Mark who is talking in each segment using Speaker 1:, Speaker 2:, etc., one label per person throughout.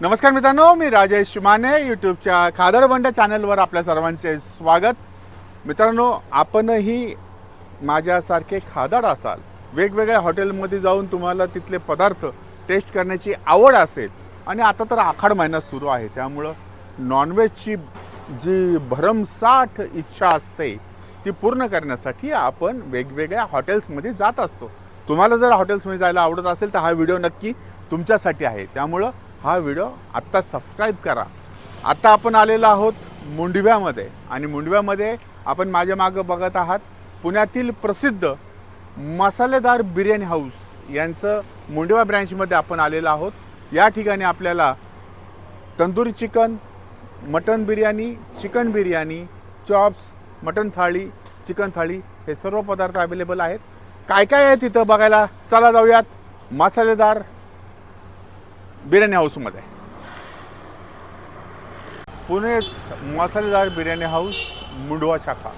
Speaker 1: नमस्कार मित्रांनो मी राजेश माने यूट्यूबच्या खादरबंड चॅनलवर आपल्या सर्वांचे स्वागत. मित्रांनो आपणही माझ्यासारखे खादाड असाल. वेगवेगळ्या हॉटेलमध्ये जाऊन तुम्हाला तिथले पदार्थ टेस्ट करण्याची आवड असेल आणि आता तर आखाड महिना सुरू आहे. त्यामुळं नॉनव्हेजची जी भरमसाठ इच्छा असते ती पूर्ण करण्यासाठी आपण वेगवेगळ्या हॉटेल्समध्ये जात असतो. तुम्हाला जर हॉटेल्समध्ये जायला आवडत असेल तर हा व्हिडिओ नक्की तुमच्यासाठी आहे. त्यामुळं हा व्हिडिओ आत्ता सबस्क्राईब करा. आत्ता आपण आलेलो आहोत मुंडव्यामध्ये आणि मुंडव्यामध्ये आपण माझ्या मागं बघत आहात पुण्यातील प्रसिद्ध मसालेदार बिर्याणी हाऊस यांचं मुंडवा ब्रँचमध्ये आपण आलेलो आहोत. या ठिकाणी आपल्याला tandoori chicken mutton biryani chicken biryani chops mutton thali chicken thali हे सर्व पदार्थ अवेलेबल आहेत. काय काय आहे तिथं बघायला? चला जाऊयात. मसालेदार बिर्याणी हाऊसमध्ये. पुणेच मसालेदार बिर्याणी हाऊस मुंडवा शाखा.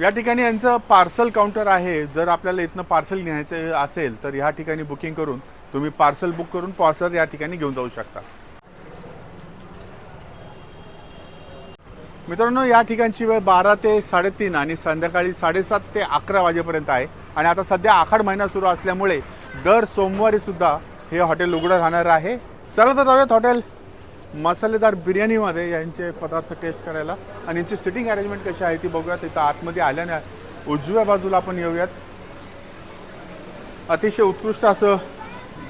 Speaker 1: या ठिकाणी यांचं पार्सल काउंटर आहे. जर आपल्याला इथनं पार्सल घ्यायचं असेल तर ह्या ठिकाणी बुकिंग करून तुम्ही पार्सल बुक करून पार्सल या ठिकाणी घेऊन जाऊ शकता. मित्रांनो या ठिकाणची वेळ बारा ते साडेतीन आणि संध्याकाळी साडेसात ते अकरा वाजेपर्यंत आहे. आणि आता सध्या आखाड महिना सुरू असल्यामुळे दर सोमवारी सुद्धा हे हॉटेल उघडं राहणार आहे. चला तर जाऊयात हॉटेल. मसालेदार बिर्याणीमध्ये यांचे पदार्थ टेस्ट करायला आणि यांची सिटिंग अरेंजमेंट कशी आहे ती बघूयात. इथं आतमध्ये आल्याने उजव्या बाजूला आपण येऊयात. अतिशय उत्कृष्ट असं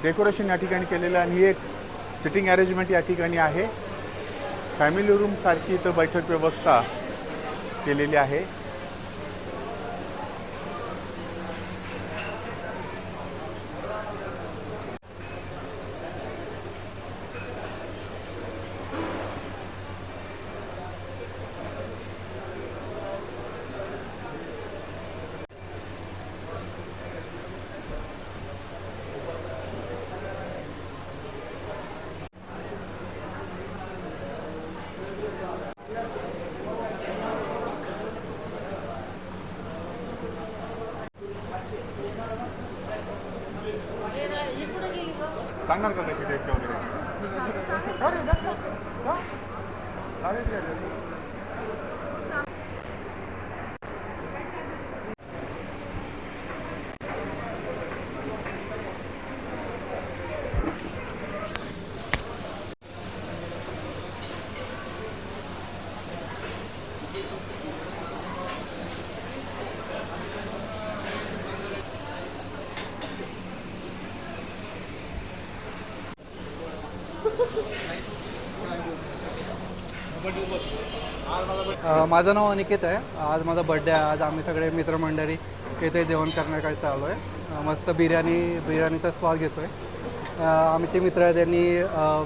Speaker 1: डेकोरेशन या ठिकाणी केलेलं आहे आणि ही एक सिटिंग अरेंजमेंट या ठिकाणी आहे. फॅमिली रूमसारखी इथं बैठक व्यवस्था केलेली आहे. सांगणार का कशी टेस्ट वगैरे अरे, जा, जा, जा. चालेल की याच्यात.
Speaker 2: माझं नाव अनिकेत आहे. आज माझा बड्डे आहे. आज आम्ही सगळे मित्रमंडळी इथे जेवण करण्याकडे चाललो आहे मस्त बिर्याणी बिर्याणीचा स्वाद घेतो आहे आमचे मित्र आहेत त्यांनी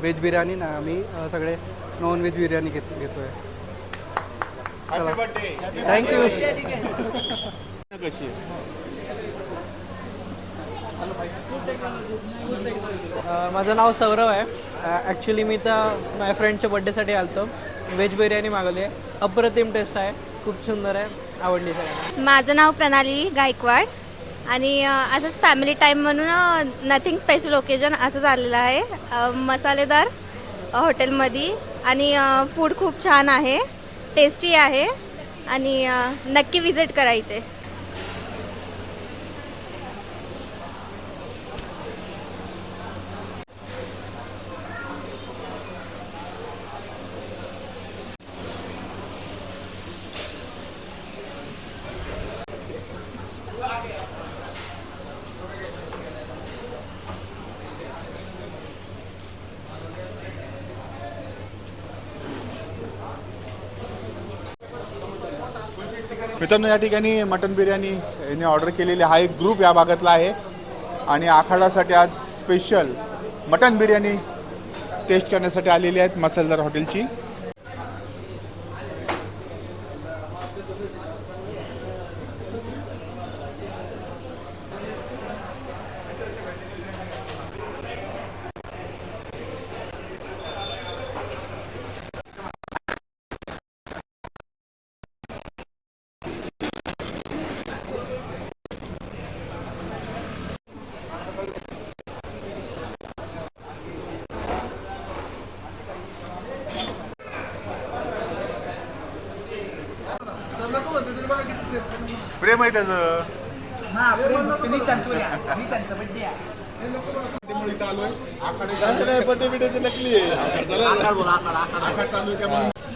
Speaker 2: व्हेज बिर्याणी ना आम्ही सगळे नॉन व्हेज बिर्याणी घेत घेतो आहे
Speaker 1: birthday.
Speaker 2: थँक्यू
Speaker 1: कशी आहे?
Speaker 3: माझं नाव सौरव आहे. ॲक्च्युली मी तर माझ्या फ्रेंडच्या बड्डेसाठी आलतो. व्हेज बिर्याणी मागवली आहे. अप्रतिम टेस्ट आहे. खूप सुंदर आहे. आवडली सगळ्यांना.
Speaker 4: माझं नाव प्रणाली गायकवाड आणि अ, असंच फॅमिली टाईम म्हणून नथिंग स्पेशल ओकेजन असंच आलेलं आहे. अ, मसालेदार हॉटेलमध्ये आणि फूड खूप छान आहे. टेस्टी आहे. आणि अ, नक्की विजिट करा इथे.
Speaker 1: मित्रांनो या ठिकाणी मटन बिर्याणी यांनी ऑर्डर केलेली हा एक ग्रुप या भागातला आहे. आणि आखाडासाठी आज स्पेशल मटन बिर्याणी टेस्ट करण्यासाठी आलेली आहेत मसालदार हॉटेलची प्रेम आहे त्याचं.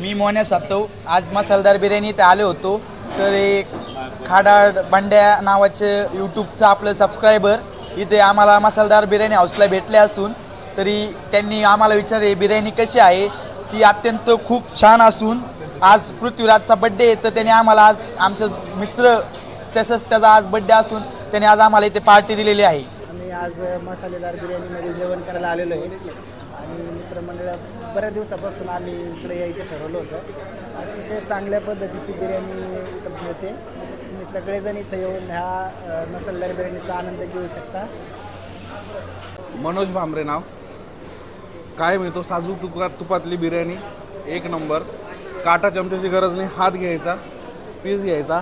Speaker 5: मी मोन्या सातव. आज मसालदार बिर्याणी इथे आले होतो. तर एक खाडाड बंड्या नावाचं यूट्यूबचं आपलं सबस्क्रायबर इथे आम्हाला मसालदार बिर्याणी हाऊसला भेटले असून तरी त्यांनी आम्हाला विचारले बिर्याणी कशी आहे? ती अत्यंत खूप छान असून आज पृथ्वीराजचा बड्डे आहे. तर त्याने आम्हाला आज आमचे मित्र तसंच त्याचा आज बड्डे असून त्याने आज आम्हाला इथे पार्टी दिलेली आहे.
Speaker 6: आम्ही आज मसालेदार बिर्याणीमध्ये जेवण करायला आलेलो आहे. आणि मित्रमंडळ बऱ्याच दिवसापासून आम्ही इकडे यायचं ठरवलं होतं. अतिशय चांगल्या पद्धतीची बिर्याणी मिळते. तुम्ही सगळेजण इथं येऊन ह्या मसालेदार बिर्याणीचा आनंद घेऊ शकता.
Speaker 7: मनोज भांबरे नाव. काय मिळतो? साजूक तुपात तुपातली बिर्याणी एक नंबर. काटा चमच्याची गरज नाही. हात घ्यायचा पीस घ्यायचा.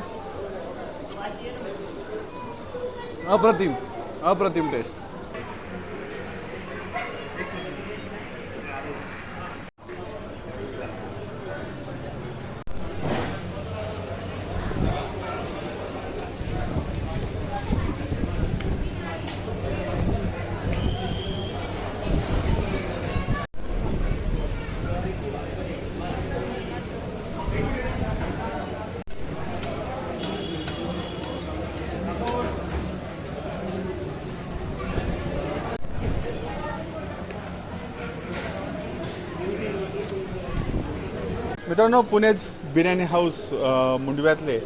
Speaker 7: अप्रतिम अप्रतिम टेस्ट
Speaker 1: मित्रांनो पुणेच बिर्याणी हाऊस मुंडव्यातले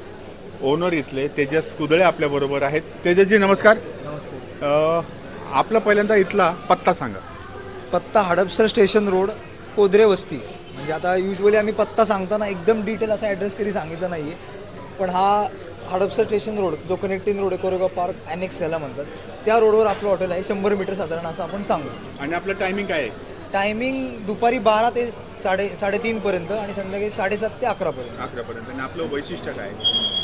Speaker 1: ओनर इथले तेजस कुदळे आपल्याबरोबर आहेत. तेजसजी नमस्कार.
Speaker 8: नमस्ते.
Speaker 1: अ, आपला पहिल्यांदा इथला पत्ता सांगा.
Speaker 8: पत्ता हडपसर स्टेशन रोड कोदरे वस्ती. म्हणजे आता युजली आम्ही पत्ता सांगताना एकदम डिटेल असा ॲड्रेस कधी सांगितला नाही आहे पण हा हडपसर स्टेशन रोड जो कनेक्टिंग रोड आहे कोरेगाव पार्क अॅनेक्स याला म्हणतात. त्या रोडवर आपलं हॉटेल आहे शंभर मीटर साधारण असं आपण सांगू.
Speaker 1: आणि आपलं टायमिंग काय आहे?
Speaker 8: टायमिंग दुपारी बारा ते साडे साडेतीनपर्यंत आणि संध्याकाळी साडेसात ते अकरापर्यंत
Speaker 1: अकरापर्यंत आणि आपलं वैशिष्ट्य काय?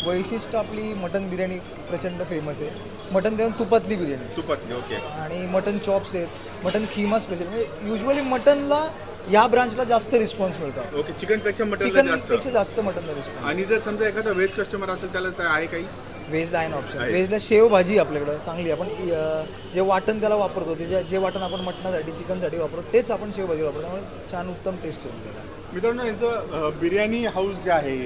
Speaker 8: वैशिष्ट्य आपली मटन बिर्याणी प्रचंड फेमस आहे. मटन देऊन तुपातली बिर्याणी.
Speaker 1: तुपातली ओके
Speaker 8: आणि मटन चॉप्स आहेत. मटन खिमा स्पेशल म्हणजे युजली मटनला या ब्रांचला जास्त रिस्पॉन्स मिळतो.
Speaker 1: ओके चिकनपेक्षा मटन जास्त.
Speaker 8: पेक्षा जास्त मटनला रिस्पॉन्स
Speaker 1: आणि जर समजा एखादा व्हेज कस्टमर असेल त्याला आहे काही?
Speaker 8: व्हेजला आहे ना ऑप्शन
Speaker 1: आहे.
Speaker 8: व्हेजला शेव भाजी आपल्याकडं चांगली. आहे. आपण अं, जे वाटण त्याला वापरतो ते जे- जे वाटण आपण मटणासाठी चिकनसाठी वापरतो तेच आपण शेव भाजी वापरतो. त्यामुळे छान उत्तम टेस्ट येतो त्याला
Speaker 1: मित्रांनो यांचं अ, बिर्याणी हाऊस जे आहे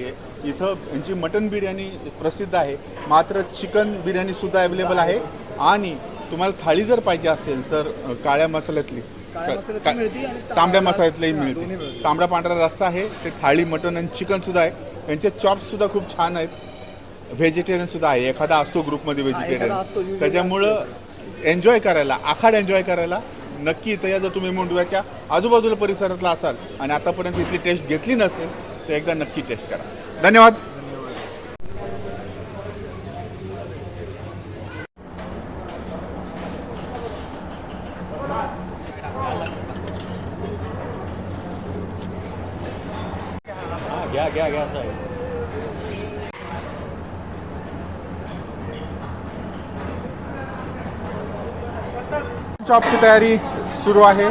Speaker 1: इथं यांची मटन बिर्याणी प्रसिद्ध आहे. मात्र चिकन बिर्याणी सुद्धा अवेलेबल आहे. आणि तुम्हाला थाळी जर पाहिजे असेल तर अ, काळ्या मसाल्यातली.
Speaker 8: काळ्या मसाल्यातली
Speaker 1: का-
Speaker 8: मिळते आणि
Speaker 1: तांबड्या मसाल्यातलीही
Speaker 8: हा, दोन्ही
Speaker 1: मिळते
Speaker 8: मिळते.
Speaker 1: तांबडा पांढरा रस्सा आहे ते थाळी मटन आणि चिकन सुद्धा आहे. यांचे चॉप्स सुद्धा खूप छान आहेत. व्हेजिटेरियन सुद्धा आहे. एखादा असतो ग्रुपमध्ये व्हेजिटेरियन त्याच्यामुळं एन्जॉय करायला आखाड एन्जॉय करायला नक्की इथं या जर तुम्ही मुंडव्याच्या आजूबाजूला परिसरातला असाल आणि आतापर्यंत इथली टेस्ट घेतली नसेल तर एकदा नक्की टेस्ट करा. धन्यवाद. चॉपची तयारी सुरू आहे.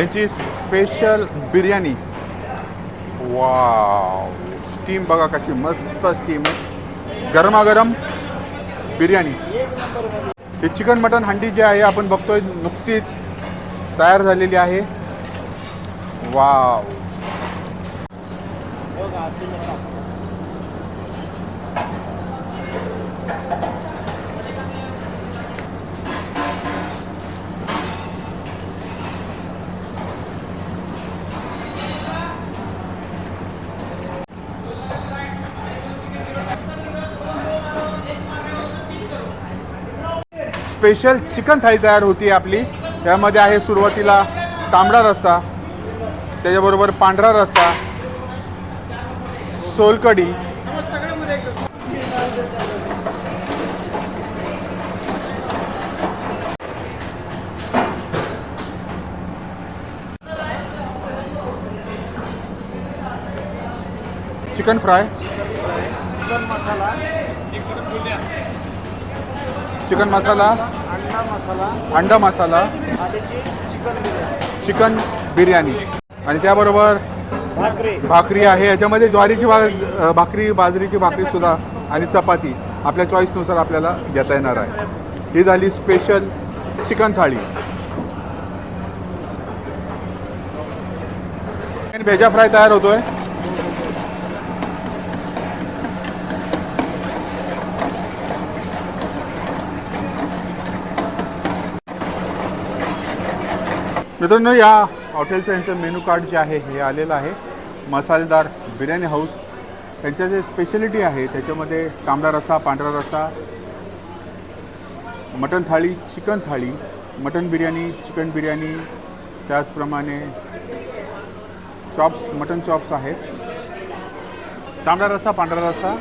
Speaker 1: यांची स्पेशल बिर्याणी. वाव स्टीम बघा कशी मस्त स्टीम आहे. गरमागरम बिर्याणी. ही चिकन मटन हंडी जी आहे आपण बघतोय नुकतीच तयार झालेली आहे. वाव स्पेशल चिकन थाळी तयार होती आपली. त्यामध्ये आहे सुरुवातीला तांबडा रस्सा त्याच्याबरोबर पांढरा रस्सा solkadhi. Chicken fry.
Speaker 6: Chicken masala
Speaker 1: chicken masala
Speaker 6: अंडा मसाला
Speaker 1: अंडा मसाला
Speaker 6: चिकन बिर्याणी.
Speaker 1: चिकन बिर्याणी आणि त्याबरोबर
Speaker 6: भाकरी.
Speaker 1: भाकरी आहे. याच्यामध्ये ज्वारीची भा भाकरी बाजरीची भाकरी सुद्धा आणि चपाती आपल्या चॉईसनुसार आपल्याला घेता येणार आहे. ही झाली स्पेशल चिकन थाळी. भेजा फ्राय तयार होतोय. मित्रांनो या हॉटेलचं यांचं मेनू कार्ड जे आहे हे आलेलं आहे. मसालेदार बिर्याणी हाऊस. त्यांच्या जे स्पेशलिटी आहे त्याच्यामध्ये तांबडा रस्सा पांढरा रस्सा mutton thali chicken thali mutton biryani chicken biryani त्याचप्रमाणे चॉप्स मटन चॉप्स आहेत. तांबडा रस्सा पांढरा रस्सा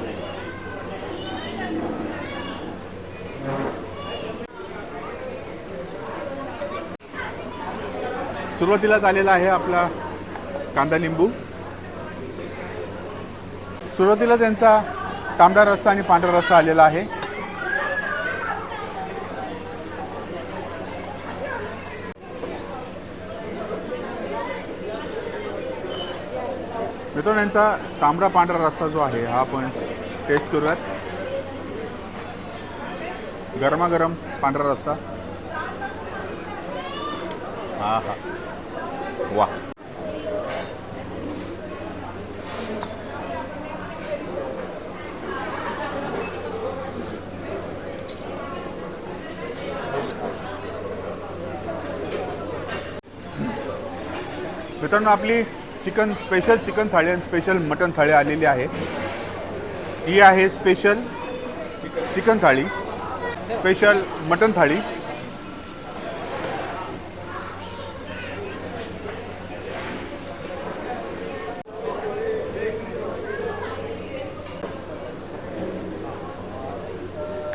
Speaker 1: सुरुवातीलाच आलेला आहे आपला कांदा लिंबू. सुरुवातीला त्यांचा तांबडा रस्सा आणि पांढरा रस्सा आलेला आहे. मित्रांनो यांचा तांबडा पांढरा रस्सा जो आहे हा आपण टेस्ट करूयात. गरमागरम पांढरा रस्सा. हा हा. वा. मित्रांनो आपली चिकन स्पेशल चिकन थाळी आणि स्पेशल मटन थाळी आलेली आहे. ही आहे special chicken thali special mutton thali.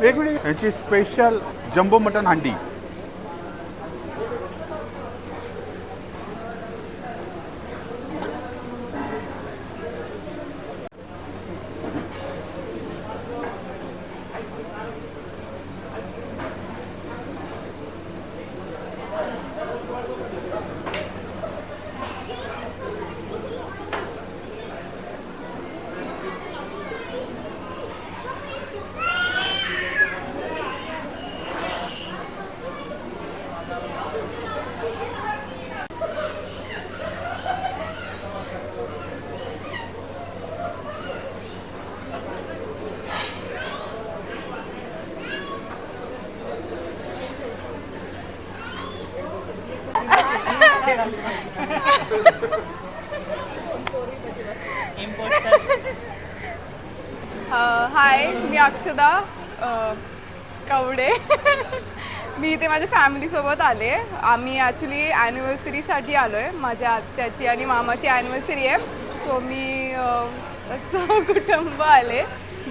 Speaker 1: वेगवेगळी यांची special jumbo mutton handi.
Speaker 9: Uh, hi मी अक्षदा uh, कवडे. मी इथे माझ्या फॅमिलीसोबत आले. आम्ही ॲक्च्युली ॲनिव्हर्सरीसाठी आलो आहे माझ्या आत्याची आणि मामाची ॲनिव्हर्सरी आहे. सो मी uh, कुटुंब आले.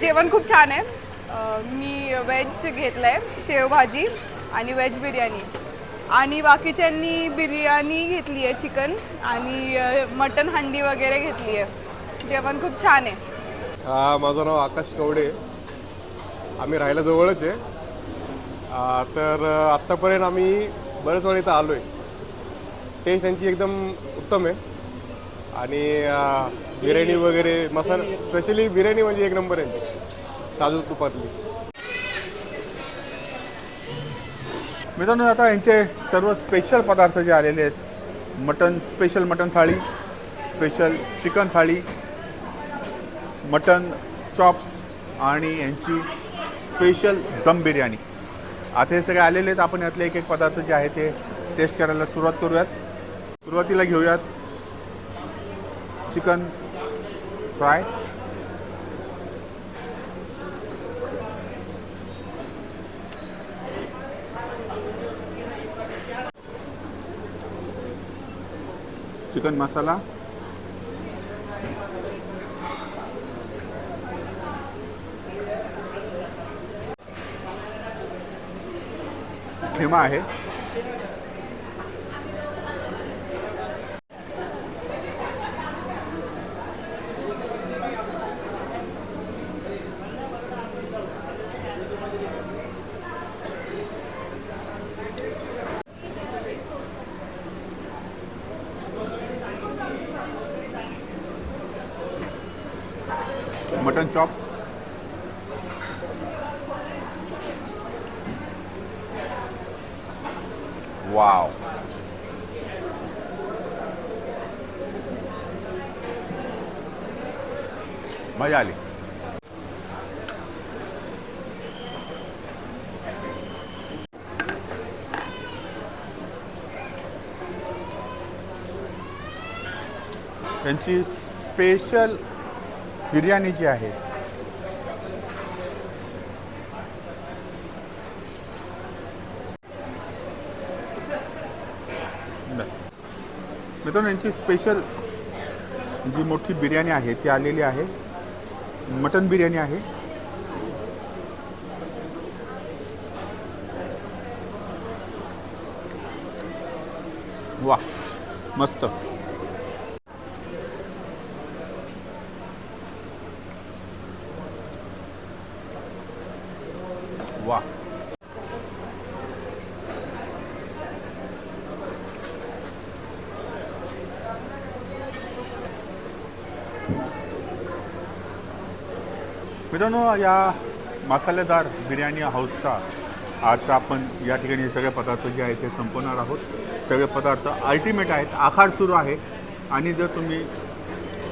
Speaker 9: जेवण खूप छान आहे. मी व्हेज घेतलं आहे शेवभाजी आणि व्हेज बिर्याणी. आणि बाकीच्यांनी बिर्याणी घेतली आहे चिकन आणि मटन हंडी वगैरे घेतली आहे. जेवण खूप छान आहे.
Speaker 10: हा माझं नाव आकाश कवडे. आम्ही राहायला जवळच आहे. तर आत्तापर्यंत आम्ही बरेच वेळ इथं आलो आहे टेस्ट त्यांची एकदम उत्तम आहे. आणि बिर्याणी वगैरे मसाला स्पेशली बिर्याणी म्हणजे एक नंबर आहे. साजूक तुपातली.
Speaker 1: मित्रांनो आता यांचे सर्व स्पेशल पदार्थ जे आलेले आहेत mutton special mutton thali special chicken thali mutton chops आणि यांची स्पेशल दम बिर्याणी. आता हे सगळे आलेले आहेत आपण यातले एक एक पदार्थ जे आहे ते टेस्ट करायला सुरुवात करूयात. सुरुवातीला घेऊयात चिकन फ्राय चिकन मसाला. खेमा आहे मटन चॉप्स वाव मजा आली त्यांची स्पेशल बिर्याणी जी आहे मित्रांनो यांची स्पेशल जी मोठी बिर्याणी आहे ती आलेली आहे. मटन बिर्याणी आहे. वा मस्त. वा मित्रांनो या मसालेदार बिर्याणी हाऊसचा आजचा आपण या ठिकाणी सगळे पदार्थ जे आहेत ते संपवणार आहोत. सगळे पदार्थ अल्टिमेट आहेत आखाड सुरू आहे. आणि जर तुम्ही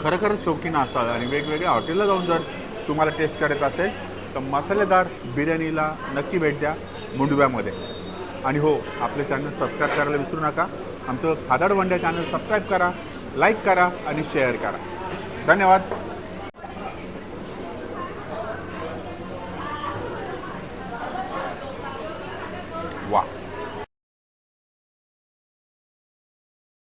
Speaker 1: खरोखरच शौकीन असाल आणि वेगवेगळ्या हॉटेलला जाऊन जर तुम्हाला टेस्ट करायचं असेल तर मसालेदार बिर्याणीला नक्की भेट द्या मुंडव्यामध्ये. आणि हो आपले चॅनल सबस्क्राईब करायला विसरू नका. आमचं खादाड वंड्या चॅनल सबस्क्राईब करा लाईक करा आणि शेअर करा. धन्यवाद.